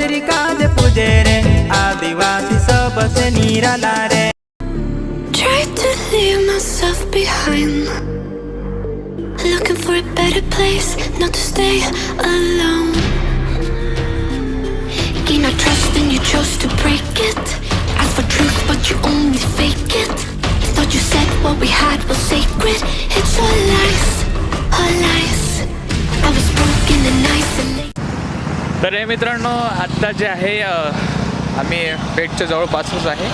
पत्रिका दे पूजे रे आदिवासी सबसे निराला रे Tried to leave myself behind. Looking for a better place, not to stay alone. Gain our trust and you chose to break it. Ask for truth, but you only fake it. Thought you said what we had was sacred. It's all lies, all lies. तर हे मित्रांनो आत्ता जे आहे आम्ही पेठच्या जवळपासच आहे.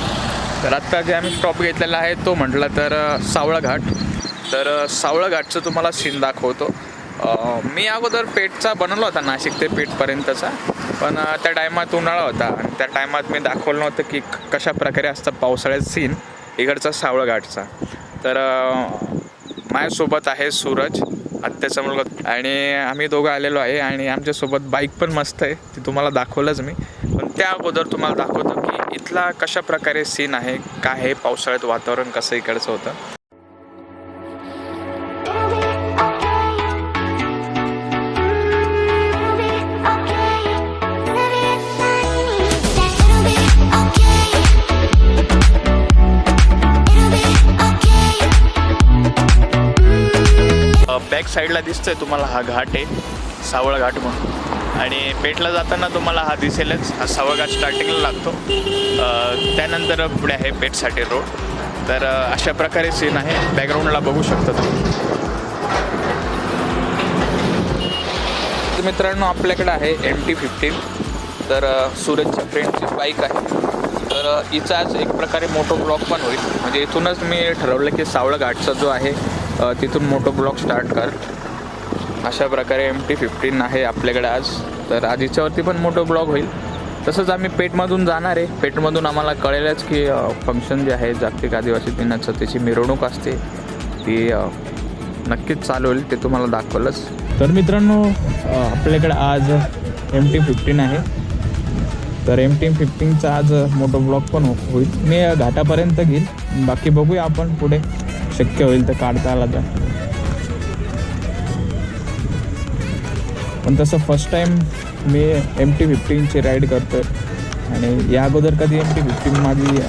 तर आत्ता जे आम्ही स्टॉप घेतलेला आहे तो म्हटलं तर सावळघाट सावळा घाट. तर सावळघाटचं सावळा घाटचं तुम्हाला सीन दाखवतो. मी अगोदर पेठचा बनवला होता नाशिक ते पेठपर्यंतचा. पण त्या टायमात उन्हाळा होता आणि त्या टायमात मी दाखवलं नव्हतं की क- कशा प्रकारे असतं पावसाळ्यात सीन इकडचा सावळा घाटचा. तर माझ्यासोबत आहे सूरज. आत्याचा मुलगा. आणि आम्ही दोघं आलेलो आहे आणि आमच्यासोबत बाईक पण मस्त आहे. ती तुम्हाला दाखवलंच मी. पण त्या अगोदर तुम्हाला दाखवतो की इथला कशा प्रकारे सीन आहे काय आहे पावसाळ्यात वातावरण कसं इकडचं होतं. एक साईडला दिसतोय तुम्हाला हा घाट आहे सावळ घाट म्हणून. आणि पेठला जाताना तुम्हाला हा दिसेलच हा सावळ घाट स्टार्टिंगला लागतो. त्यानंतर पुढे आहे पेठसाठी रोड तर अशा प्रकारे सीन आहे. बॅकग्राऊंडला बघू शकता तुम्ही. मित्रांनो आपल्याकडे आहे एम टी फिफ्टीन तर सूरजच्या फ्रेंडची बाईक आहे. तर हिचाच आज एक प्रकारे मोटो ब्लॉक पण होईल. म्हणजे इथूनच मी ठरवलं की सावळ घाटचा जो आहे तिथून मोटो ब्लॉक स्टार्ट कर. अशा प्रकारे एम टी फिफ्टीन आहे आपल्याकडे आज. तर आज हिच्यावरती पण मोठं ब्लॉग होईल. तसंच आम्ही पेठमधून जाणार आहे. पेठमधून आम्हाला कळेलच की फंक्शन जे आहे जागतिक आदिवासी दिनाचं त्याची मिरवणूक असते. ती नक्कीच चालू होईल ते तुम्हाला दाखवलंच. तर मित्रांनो आपल्याकडे आज एम टी फिफ्टीन आहे. तर एम टी फिफ्टीनचा आज मोठं ब्लॉग पण होईल. मी घाटापर्यंत घेईल. बाकी बघूया आपण पुढे. शक्य होईल तर काढता आला तर. पण तसं फर्स्ट टाईम मी एम टी फिफ्टीनची राईड करतो आणि या अगोदर कधी एम टी फिफ्टीन माझी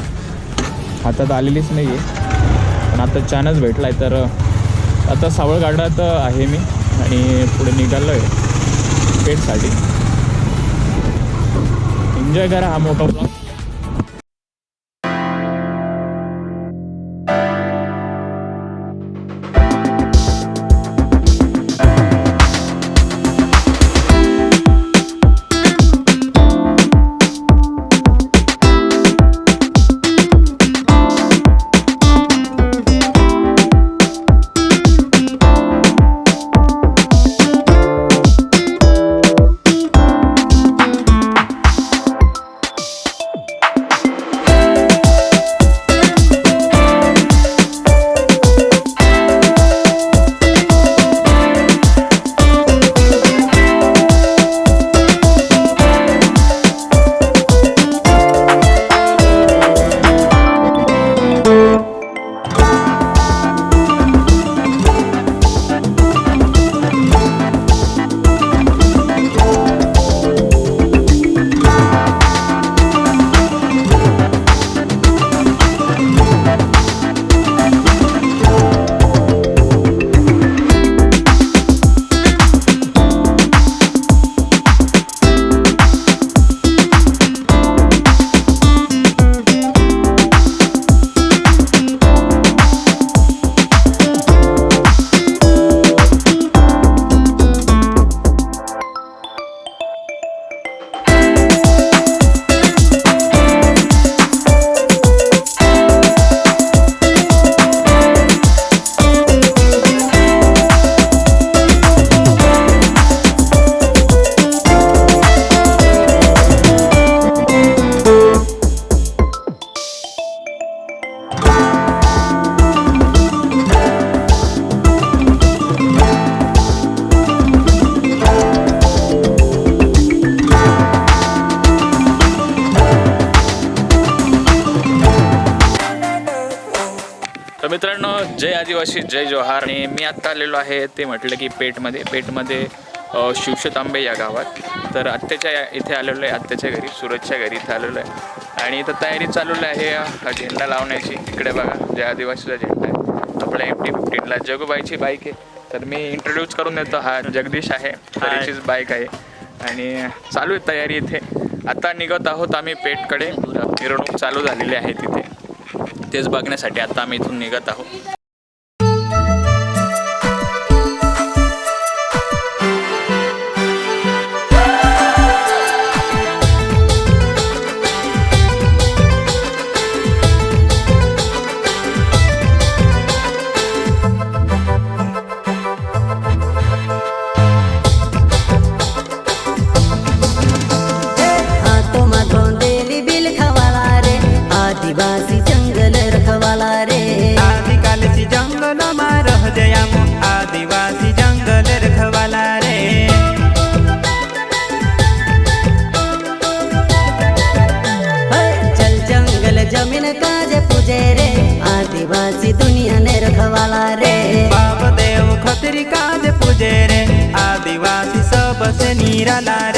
हातात आलेलीच नाही आहे पण आता चानच भेटला आहे तर आता सावळ गाडात आहे मी. आणि पुढे निघालो आहे पेटसाठी एन्जॉय करा हा मोठा ब्लॉग जय आदिवासी जय जोहार. आणि मी आत्ता आलेलो आहे ते म्हटलं की पेठमध्ये पेठमध्ये अ, शिवशतांबे या गावात. तर आत्याच्या इथे आलेलो आहे आत्याच्या घरी सुरतच्या घरी इथे आलेलो आहे. आणि इथं तयारी चालवली आहे अ, झेंडा लावण्याची. इकडे बघा जय आदिवासीचा झेंडा आहे. आपल्या एम टी फिफ्टीनला जगूबाईची बाईक आहे. तर मी इंट्रोड्यूस करून देतो हा जगदीश आहे तरीचीच बाईक आहे. आणि चालू आहे तयारी इथे. आता निघत आहोत आम्ही पेठकडे. मिरवणूक चालू झालेली आहे तिथे. तेच बघण्यासाठी आता आम्ही इथून निघत आहोत. आदिवासी जंगल रखवाला रे. जंगल जमीन काज रे. आदिवासी दुनिया ने रे. काज रे. आदिवासी निराला रे.